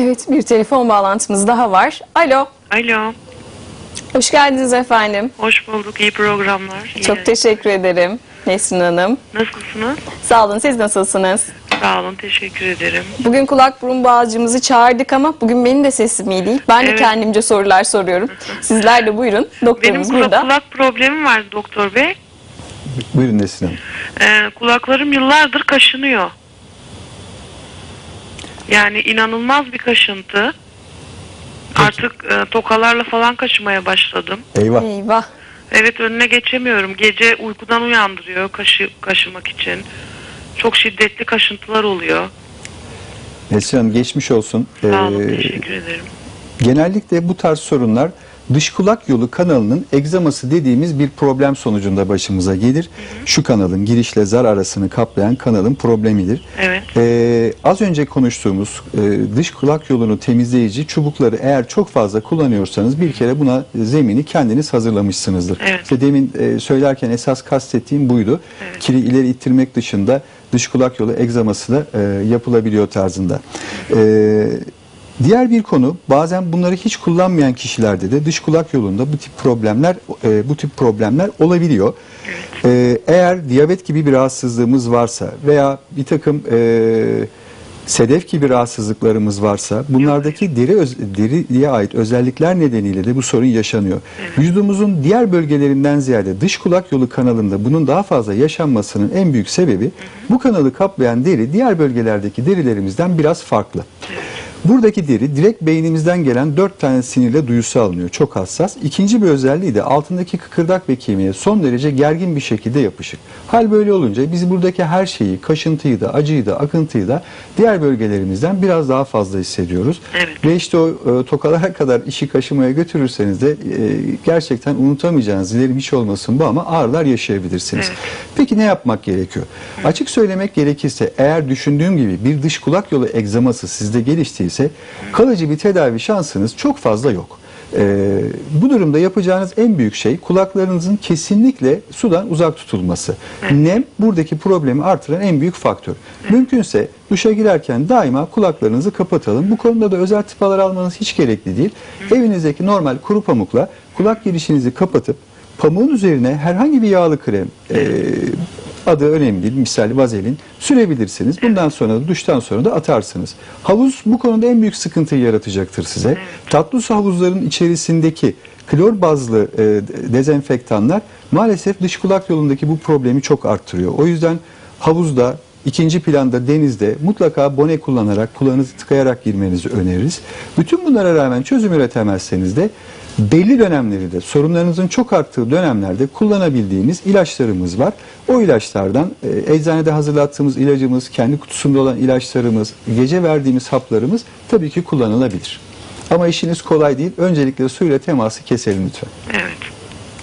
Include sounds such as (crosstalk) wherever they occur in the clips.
Evet bir telefon bağlantımız daha var. Alo. Alo, Hoş geldiniz efendim. hoş bulduk. İyi programlar. İyi. Çok teşekkür ederim Nesrin Hanım. Nasılsınız? Sağ olun siz nasılsınız? Sağ olun, teşekkür ederim. Bugün kulak burun boğazcımızı çağırdık ama bugün benim de sesim iyi değil. Ben de Evet. kendimce sorular soruyorum. Sizler de buyurun. Benim Doktorumuz burada. kulak problemim var doktor bey. Buyurun Nesin Hanım. Ee, kulaklarım yıllardır kaşınıyor. Yani inanılmaz bir kaşıntı. Artık e, tokalarla falan kaşımaya başladım. Eyvah. Eyvah. Evet önüne geçemiyorum. Gece uykudan uyandırıyor kaşı, kaşımak için. Çok şiddetli kaşıntılar oluyor. Nesin Hanım geçmiş olsun. Sağ olun, Ee, teşekkür ederim. genellikle bu tarz sorunlar dış kulak yolu kanalının egzaması dediğimiz bir problem sonucunda başımıza gelir. Şu kanalın girişle zar arasını kaplayan kanalın problemidir. Evet. Ee, az önce konuştuğumuz e, dış kulak yolunu temizleyici çubukları eğer çok fazla kullanıyorsanız bir kere buna zemini kendiniz hazırlamışsınızdır. Evet. İşte demin e, söylerken esas kastettiğim buydu. Evet. Kiri ileri ittirmek dışında dış kulak yolu egzaması da e, yapılabiliyor tarzında. E, diğer bir konu bazen bunları hiç kullanmayan kişilerde de dış kulak yolunda bu tip problemler e, bu tip problemler olabiliyor. E, eğer diyabet gibi bir rahatsızlığımız varsa veya bir takım e, sedef gibi rahatsızlıklarımız varsa bunlardaki deri öz, deriye ait özellikler nedeniyle de bu sorun yaşanıyor. Vücudumuzun diğer bölgelerinden ziyade dış kulak yolu kanalında bunun daha fazla yaşanmasının en büyük sebebi bu kanalı kaplayan deri diğer bölgelerdeki derilerimizden biraz farklı. Buradaki deri direkt beynimizden gelen dört tane sinirle duyusu alınıyor. Çok hassas. İkinci bir özelliği de altındaki kıkırdak ve kemiğe son derece gergin bir şekilde yapışık. Hal böyle olunca biz buradaki her şeyi, kaşıntıyı da, acıyı da, akıntıyı da diğer bölgelerimizden biraz daha fazla hissediyoruz. Evet. Ve işte o e, tokalara (laughs) kadar işi kaşımaya götürürseniz de e, gerçekten unutamayacağınız, dilerim hiç olmasın bu ama ağrılar yaşayabilirsiniz. Evet. Peki ne yapmak gerekiyor? Açık söylemek gerekirse eğer düşündüğüm gibi bir dış kulak yolu egzaması sizde geliştiyse kalıcı bir tedavi şansınız çok fazla yok. Ee, bu durumda yapacağınız en büyük şey kulaklarınızın kesinlikle sudan uzak tutulması. Nem buradaki problemi artıran en büyük faktör. Mümkünse duşa girerken daima kulaklarınızı kapatalım. Bu konuda da özel tıpalar almanız hiç gerekli değil. Evinizdeki normal kuru pamukla kulak girişinizi kapatıp pamuğun üzerine herhangi bir yağlı krem, e, adı önemli değil, misal vazelin sürebilirsiniz. Bundan sonra da duştan sonra da atarsınız. Havuz bu konuda en büyük sıkıntıyı yaratacaktır size. Tatlı su havuzların içerisindeki klor bazlı e, dezenfektanlar maalesef dış kulak yolundaki bu problemi çok arttırıyor. O yüzden havuzda İkinci planda denizde mutlaka bone kullanarak, kulağınızı tıkayarak girmenizi öneririz. Bütün bunlara rağmen çözüm üretemezseniz de belli dönemleri de sorunlarınızın çok arttığı dönemlerde kullanabildiğimiz ilaçlarımız var. O ilaçlardan e, eczanede hazırlattığımız ilacımız, kendi kutusunda olan ilaçlarımız, gece verdiğimiz haplarımız tabii ki kullanılabilir. Ama işiniz kolay değil. Öncelikle suyla teması keselim lütfen. Evet.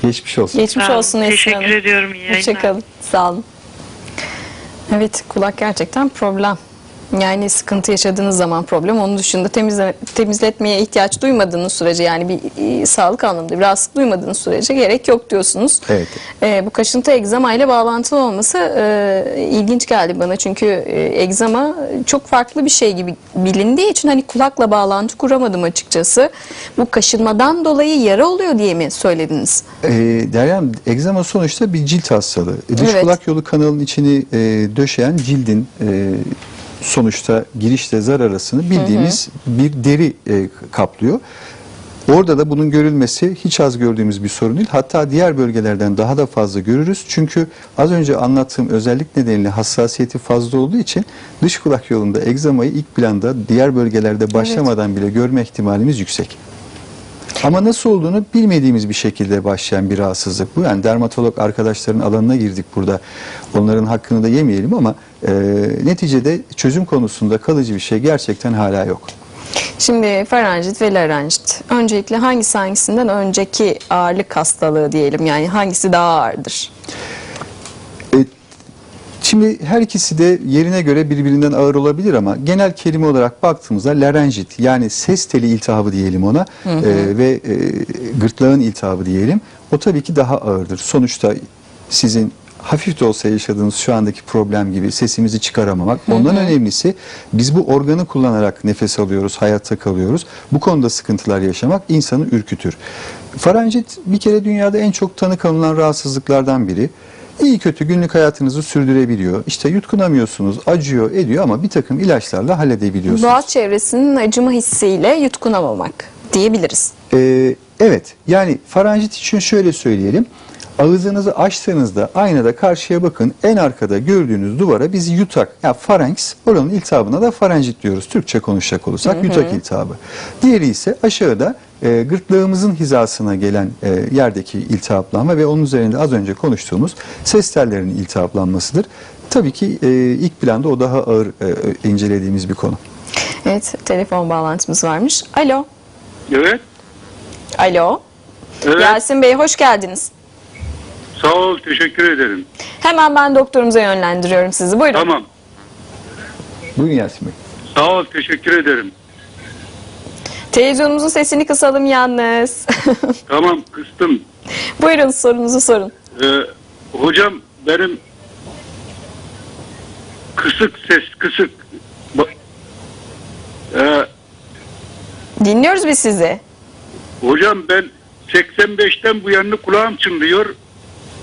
Geçmiş olsun. Geçmiş Sağ olun. olsun Nesrin Teşekkür Hanım. ediyorum, iyi yayınlar. Hoşçakalın. Sağ olun. Evet kulak gerçekten problem. Yani sıkıntı yaşadığınız zaman problem. Onun dışında temizle, temizletmeye ihtiyaç duymadığınız sürece yani bir e, sağlık anlamında bir rahatsızlık duymadığınız sürece gerek yok diyorsunuz. Evet. E, bu kaşıntı egzama ile bağlantılı olması e, ilginç geldi bana. Çünkü e, egzama çok farklı bir şey gibi bilindiği için hani kulakla bağlantı kuramadım açıkçası. Bu kaşınmadan dolayı yara oluyor diye mi söylediniz? E, Deryam, egzama sonuçta bir cilt hastalığı. Dış Evet. kulak yolu kanalının içini e, döşeyen cildin e, sonuçta girişle zar arasını bildiğimiz bir deri e, kaplıyor. Orada da bunun görülmesi hiç az gördüğümüz bir sorun değil. Hatta diğer bölgelerden daha da fazla görürüz. Çünkü az önce anlattığım özellik nedeniyle hassasiyeti fazla olduğu için dış kulak yolunda egzamayı ilk planda diğer bölgelerde başlamadan bile görme ihtimalimiz yüksek. Ama nasıl olduğunu bilmediğimiz bir şekilde başlayan bir rahatsızlık bu. Yani dermatolog arkadaşların alanına girdik burada. Onların hakkını da yemeyelim ama e, neticede çözüm konusunda kalıcı bir şey gerçekten hala yok. Şimdi faranjit ve laranjit. Öncelikle hangisi hangisinden önceki ağırlık hastalığı diyelim yani hangisi daha ağırdır? Şimdi her ikisi de yerine göre birbirinden ağır olabilir ama genel kelime olarak baktığımızda larenjit yani ses teli iltihabı diyelim ona e, ve e, gırtlağın iltihabı diyelim. O tabii ki daha ağırdır. Sonuçta sizin hafif de olsa yaşadığınız şu andaki problem gibi sesimizi çıkaramamak. Ondan önemlisi biz bu organı kullanarak nefes alıyoruz, hayatta kalıyoruz. Bu konuda sıkıntılar yaşamak insanı ürkütür. Faranjit bir kere dünyada en çok tanı konulan rahatsızlıklardan biri. İyi kötü günlük hayatınızı sürdürebiliyor. İşte yutkunamıyorsunuz, acıyor, ediyor ama bir takım ilaçlarla halledebiliyorsunuz. Boğaz çevresinin acıma hissiyle yutkunamamak diyebiliriz. Ee, evet yani faranjit için şöyle söyleyelim. Ağzınızı açtığınızda aynada karşıya bakın en arkada gördüğünüz duvara biz yutak ya farenks oranın iltihabına da faranjit diyoruz Türkçe konuşacak olursak yutak iltihabı. Diğeri ise aşağıda e, gırtlağımızın hizasına gelen e, yerdeki iltihaplanma ve onun üzerinde az önce konuştuğumuz ses tellerinin iltihaplanmasıdır. Tabii ki e, ilk planda o daha ağır e, incelediğimiz bir konu. Evet telefon bağlantımız varmış. Alo. Evet. Alo. Evet. Yasin Bey hoş geldiniz. Sağ ol. Teşekkür ederim. Hemen ben doktorumuza yönlendiriyorum sizi. Buyurun. Tamam. Buyurun Yasin Bey. Sağ ol. Teşekkür ederim. Televizyonumuzun sesini kısalım yalnız. (laughs) Tamam. Kıstım. Buyurun sorunuzu sorun. Ee, hocam benim kısık ses kısık. Ee, Dinliyoruz biz sizi. hocam ben 85'ten bu yana kulağım çınlıyor.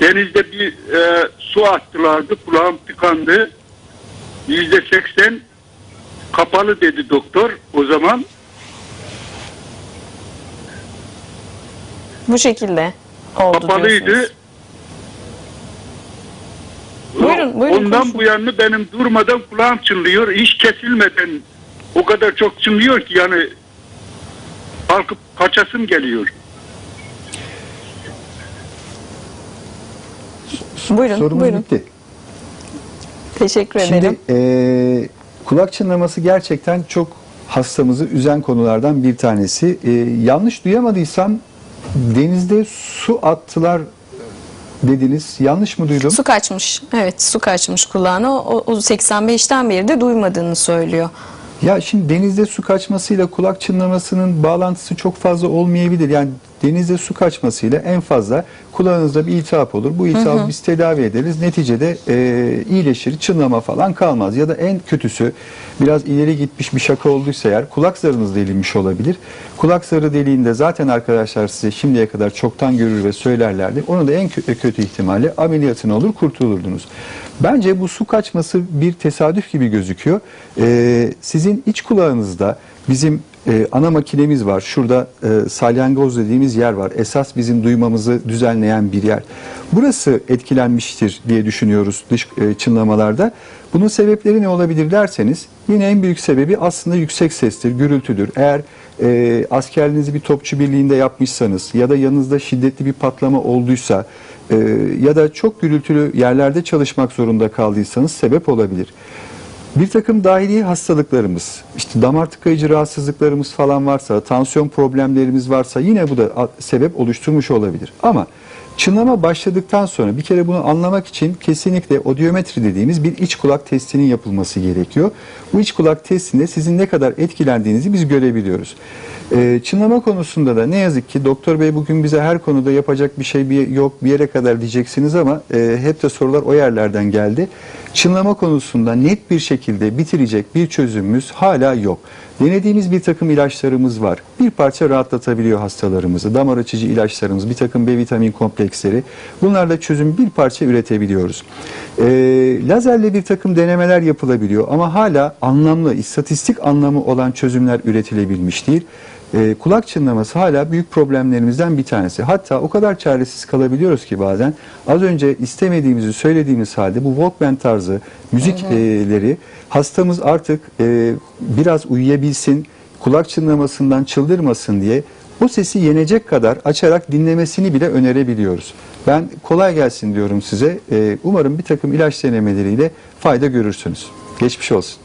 Denizde bir e, su attılardı. Kulağım tıkandı. Yüzde 80 kapalı dedi doktor o zaman. Bu şekilde oldu kapalıydı. diyorsunuz. Buyurun, buyurun, Ondan konuşun. bu yana benim durmadan kulağım çınlıyor. Hiç kesilmeden o kadar çok çınlıyor ki yani kalkıp kaçasım geliyor. Buyurun, Sorumuz buyurun. bitti. Teşekkür Şimdi ederim. e, kulak çınlaması gerçekten çok hastamızı üzen konulardan bir tanesi. E, yanlış duyamadıysam denizde su attılar dediniz. Yanlış mı duydum? Su kaçmış. Evet, su kaçmış kulağına. O, o 85'ten beri de duymadığını söylüyor. Ya şimdi denizde su kaçmasıyla kulak çınlamasının bağlantısı çok fazla olmayabilir. Yani denizde su kaçmasıyla en fazla kulağınızda bir iltihap olur. Bu iltihabı biz tedavi ederiz. Neticede e, iyileşir, çınlama falan kalmaz. Ya da en kötüsü biraz ileri gitmiş bir şaka olduysa eğer kulak zarınız delinmiş olabilir. Kulak zarı deliğinde zaten arkadaşlar size şimdiye kadar çoktan görür ve söylerlerdi. Onu da en kö- kötü ihtimalle ameliyatını olur kurtulurdunuz. Bence bu su kaçması bir tesadüf gibi gözüküyor. Ee, sizin iç kulağınızda bizim e, ana makinemiz var. Şurada e, salyangoz dediğimiz yer var. Esas bizim duymamızı düzenleyen bir yer. Burası etkilenmiştir diye düşünüyoruz dış e, çınlamalarda. Bunun sebepleri ne olabilir derseniz yine en büyük sebebi aslında yüksek sestir, gürültüdür. Eğer e, askerliğinizi bir topçu birliğinde yapmışsanız ya da yanınızda şiddetli bir patlama olduysa e, ya da çok gürültülü yerlerde çalışmak zorunda kaldıysanız sebep olabilir. Bir takım dahili hastalıklarımız, işte damar tıkayıcı rahatsızlıklarımız falan varsa, tansiyon problemlerimiz varsa yine bu da sebep oluşturmuş olabilir. Ama çınlama başladıktan sonra bir kere bunu anlamak için kesinlikle odiometri dediğimiz bir iç kulak testinin yapılması gerekiyor. Bu iç kulak testinde sizin ne kadar etkilendiğinizi biz görebiliyoruz. Ee, çınlama konusunda da ne yazık ki doktor bey bugün bize her konuda yapacak bir şey bir, yok bir yere kadar diyeceksiniz ama e, hep de sorular o yerlerden geldi. Çınlama konusunda net bir şekilde bitirecek bir çözümümüz hala yok. Denediğimiz bir takım ilaçlarımız var. Bir parça rahatlatabiliyor hastalarımızı. Damar açıcı ilaçlarımız, bir takım B vitamin kompleksleri. Bunlarla çözüm bir parça üretebiliyoruz. Ee, lazerle bir takım denemeler yapılabiliyor ama hala anlamlı, istatistik anlamı olan çözümler üretilebilmiş değil. Ee, kulak çınlaması hala büyük problemlerimizden bir tanesi. Hatta o kadar çaresiz kalabiliyoruz ki bazen az önce istemediğimizi söylediğimiz halde bu Walkman tarzı müzikleri hastamız artık e, biraz uyuyabilsin, kulak çınlamasından çıldırmasın diye o sesi yenecek kadar açarak dinlemesini bile önerebiliyoruz. Ben kolay gelsin diyorum size. Ee, umarım bir takım ilaç denemeleriyle fayda görürsünüz. Geçmiş olsun.